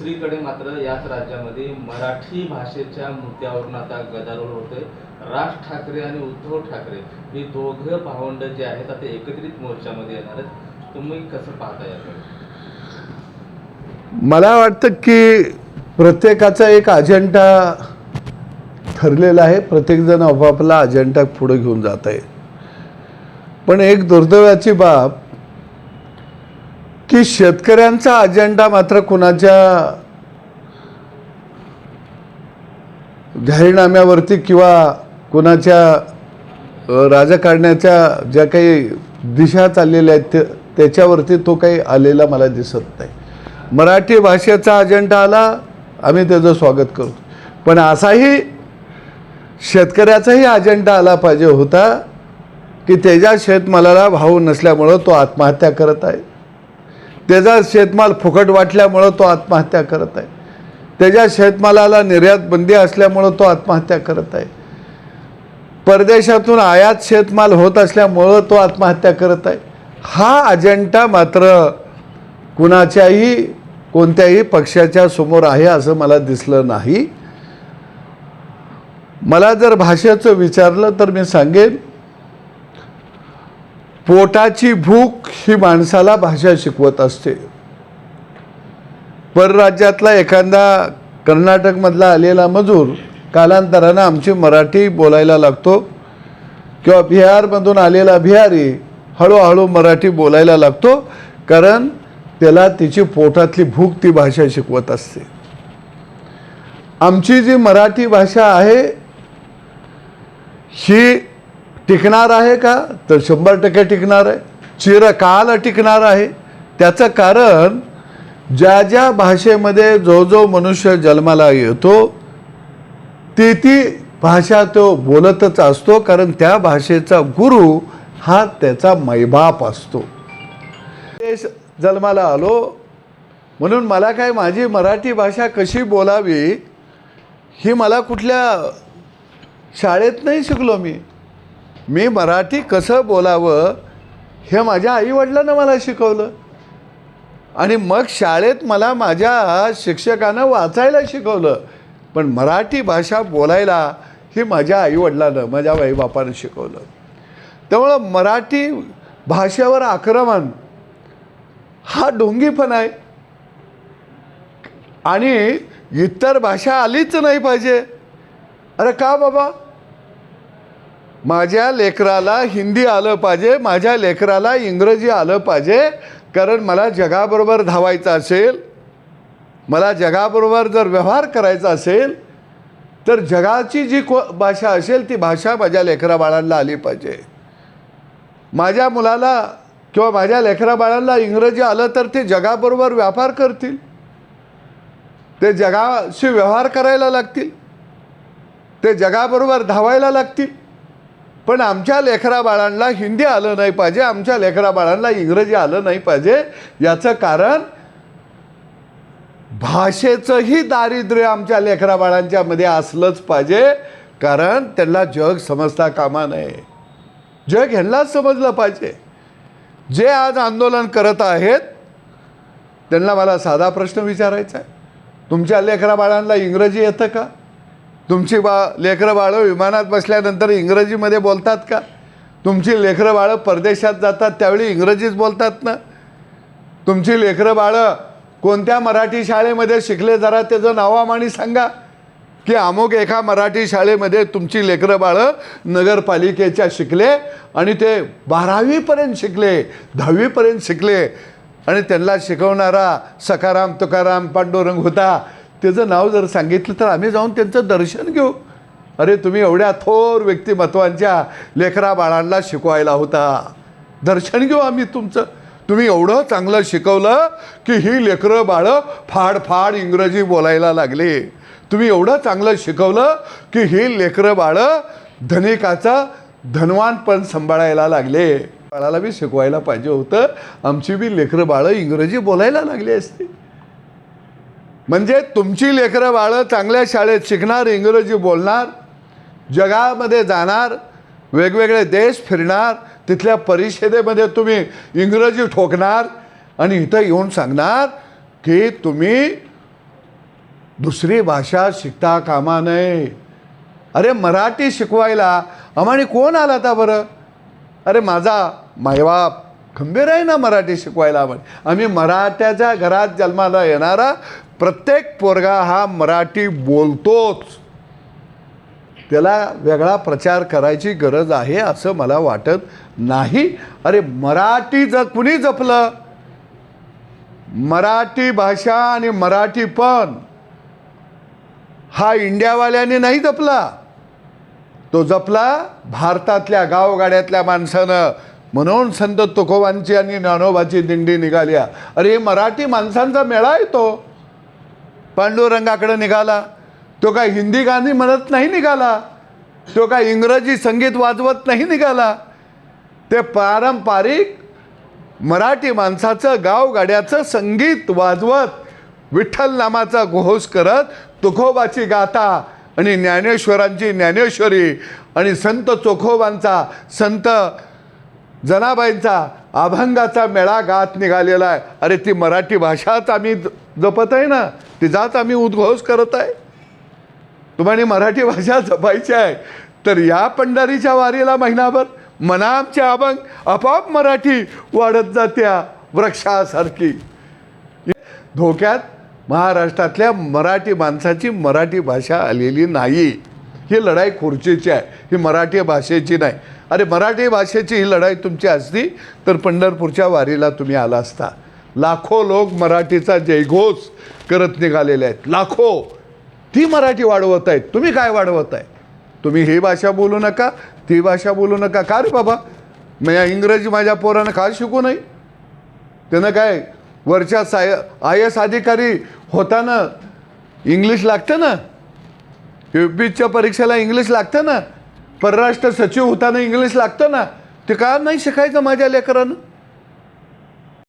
दुसरीकडे मात्र याच राज्यामध्ये मराठी भाषेच्या मुद्द्यावरून आता गदारोळ होतोय. राज ठाकरे आणि उद्धव ठाकरे ही दोघं भावंड जे आहेत आता एकत्रित मोर्चामध्ये येणार आहेत. तुम्ही कसं पाहता याकडे? मला वाटतं की प्रत्येकाचा एक अजेंडा ठरलेला आहे. प्रत्येकजण आपापला अजेंडा पुढे घेऊन जात आहे. पण एक दुर्दैवाची बाब की शेतकऱ्यांचा अजेंडा मात्र कुणाच्या जाहीरनाम्यावरती किंवा कुणाच्या राजकारण्याच्या ज्या काही दिशा चाललेल्या आहेत ते त्याच्यावरती तो काही आलेला मला दिसत नाही. मराठी भाषेचा अजेंडा आला आम्ही त्याचं स्वागत करतो. पण असाही शेतकऱ्याचाही अजेंडा आला पाहिजे होता की त्याच्या शेतमालाला भाव नसल्यामुळं तो आत्महत्या करत आहे त्याचा शेतमाल फुकट वाटल्यामुळं तो आत्महत्या करत आहे. त्याच्या शेतमालाला निर्यात बंदी असल्यामुळं तो आत्महत्या करत आहे. परदेशातून आयात शेतमाल होत असल्यामुळं तो आत्महत्या करत आहे. हा अजेंडा मात्र कुणाच्याही कोणत्याही पक्षाच्या समोर आहे असं मला दिसलं नाही. मला जर भाषेचं विचारलं तर मी सांगेन पोटाची भूक ही माणसाला भाषा शिकवत असते. परराज्यातला एखादा कर्नाटकमधला आलेला मजूर कालांतरानं आमची मराठी बोलायला लागतो किंवा बिहारमधून आलेला बिहारी हळूहळू मराठी बोलायला लागतो कारण त्याला तिची पोटातली भूक ती भाषा शिकवत असते. आमची जी मराठी भाषा आहे ही टिकणार आहे का? तर शंभर टक्के टिकणार आहे. चिरकाल टिकणार आहे. त्याचं कारण ज्या ज्या भाषेमध्ये जो जो मनुष्य जन्माला येतो ती ती भाषा तो बोलतच असतो कारण त्या भाषेचा गुरु हा त्याचा मैबाप असतो. देश जन्माला आलो म्हणून मला काय माझी मराठी भाषा कशी बोलावी ही मला कुठल्या शाळेत नाही शिकलो मी. मी मराठी कसं बोलावं हे माझ्या आईवडिलांना मला शिकवलं. आणि मग शाळेत मला माझ्या शिक्षकानं वाचायला शिकवलं. पण मराठी भाषा बोलायला ही माझ्या आईवडिलानं माझ्या आईबापानं शिकवलं. त्यामुळं मराठी भाषेवर आक्रमण हा ढोंगीपण आहे. आणि इतर भाषा आलीच नाही पाहिजे. अरे का बाबा? माझ्या लेकराला हिंदी आलं पाहिजे माझ्या लेकराला इंग्रजी आलं पाहिजे कारण मला जगाबरोबर धावायचं असेल मला जगाबरोबर जर व्यवहार करायचा असेल तर जगाची जी को भाषा असेल ती भाषा माझ्या लेकरा बाळांना आली पाहिजे. माझ्या मुलाला किंवा माझ्या लेकरा बाळांना इंग्रजी आलं तर ते जगाबरोबर व्यापार करतील. ते जगाशी व्यवहार करायला लागतील. ते जगाबरोबर धावायला लागतील. पण आमच्या लेकरा बाळांना हिंदी आलं नाही पाहिजे आमच्या लेकरा बाळांना इंग्रजी आलं नाही पाहिजे याचं कारण भाषेचंही दारिद्र्य आमच्या लेकरा बाळांच्या मध्ये असलंच पाहिजे कारण त्यांना जग समजता कामा नये. जग ह्यांनाच समजलं पाहिजे. जे आज आंदोलन करत आहेत त्यांना मला साधा प्रश्न विचारायचा आहे. तुमच्या लेकरा बाळांना इंग्रजी येतं का? तुमची बा लेकरं बाळं विमानात बसल्यानंतर इंग्रजीमध्ये बोलतात का? तुमची लेकरं बाळं परदेशात जातात त्यावेळी इंग्रजीच बोलतात ना? तुमची लेकरं बाळं कोणत्या मराठी शाळेमध्ये शिकले जरा त्याचं नावामाणी सांगा. की अमुक एका मराठी शाळेमध्ये तुमची लेकरं बाळं नगरपालिकेच्या शिकले आणि ते बारावीपर्यंत शिकले दहावीपर्यंत शिकले. आणि त्यांना शिकवणारा सकाराम तुकाराम पांडुरंग होता. त्याचं नाव जर सांगितलं तर आम्ही जाऊन त्यांचं दर्शन घेऊ. अरे तुम्ही एवढ्या थोर व्यक्तिमत्वांच्या लेकरा बाळांना शिकवायला होता. दर्शन घेऊ आम्ही तुमचं. तुम्ही एवढं चांगलं शिकवलं की ही लेकरं बाळं फाड फाड इंग्रजी बोलायला लागले. तुम्ही एवढं चांगलं शिकवलं की ही लेकरं बाळं धनिकाचा धनवानपण सांभाळायला लागले. बाळाला बी शिकवायला पाहिजे होतं. आमची बी लेकरं बाळं इंग्रजी बोलायला लागली असती. म्हणजे तुमची लेकरं बाळं चांगल्या शाळेत शिकणार इंग्रजी बोलणार जगामध्ये जाणार वेगवेगळे देश फिरणार तिथल्या परिषदेमध्ये तुम्ही इंग्रजी ठोकणार आणि इथं येऊन सांगणार की तुम्ही दुसरी भाषा शिकता कामा नये. अरे मराठी शिकवायला आम्हाने कोण आला आता बरं? अरे माझा मायबाप खंबीर आहे ना मराठी शिकवायला आम्हाला आम्ही मराठ्याच्या घरात जन्माला येणारा प्रत्येक पोरगा हा मराठी बोलतोच. त्याला वेगळा प्रचार करायची गरज आहे असं मला वाटत नाही. अरे मराठी ज कुणी जपलं मराठी भाषा आणि मराठीपण हा इंडियावाल्याने नाही जपला. तो जपला भारतातल्या गावगाड्यातल्या माणसानं. म्हणून संत तुकोबांची आणि ज्ञानोबाची दिंडी निघाल्या अरे मराठी माणसांचा मेळा येतो पांडुरंगाकडे निघाला. तो काय हिंदी गाणी म्हणत नाही निघाला. तो काय इंग्रजी संगीत वाजवत नाही निघाला. ते पारंपरिक मराठी माणसाचं गावगाड्याचं संगीत वाजवत विठ्ठल नामाचा घोष करत तुखोबाची गाथा आणि ज्ञानेश्वरांची ज्ञानेश्वरी आणि संत चोखोबांचा संत जनाबाईंचा अभंगाचा मेळा गात निघालेला आहे. अरे ती मराठी भाषाच आम्ही जपत आहे ना तिचाच आम्ही उद्घोष करत आहे. तुम्हाला मराठी भाषा जपायची आहे तर या पंढरीच्या वारीला महिनाभर मना आमचे अभंग आपाप मराठी वाढत जात्या वृक्षासारखी. धोक्यात महाराष्ट्रातल्या मराठी माणसाची मराठी भाषा आलेली नाही. ही लढाई खुर्चीची आहे ही मराठी भाषेची नाही. अरे मराठी भाषेची ही लढाई तुमची असती तर पंढरपूरच्या वारीला तुम्ही आला असता. लाखो लोक मराठीचा जयघोष करत निघालेले आहेत. लाखो. ती मराठी वाढवत आहेत. तुम्ही काय वाढवत आहे? तुम्ही ही भाषा बोलू नका ती भाषा बोलू नका. का रे बाबा? मग या इंग्रजी माझ्या पोरानं का शिकू नाही. त्यानं काय वरच्या साय आय एस अधिकारी होताना इंग्लिश लागतं ना? यू पीच्या परीक्षेला इंग्लिश लागतं ना? परराष्ट्र सचिव होताना इंग्लिश लागतं ना? ते का नाही शिकायचं माझ्या लेकरानं?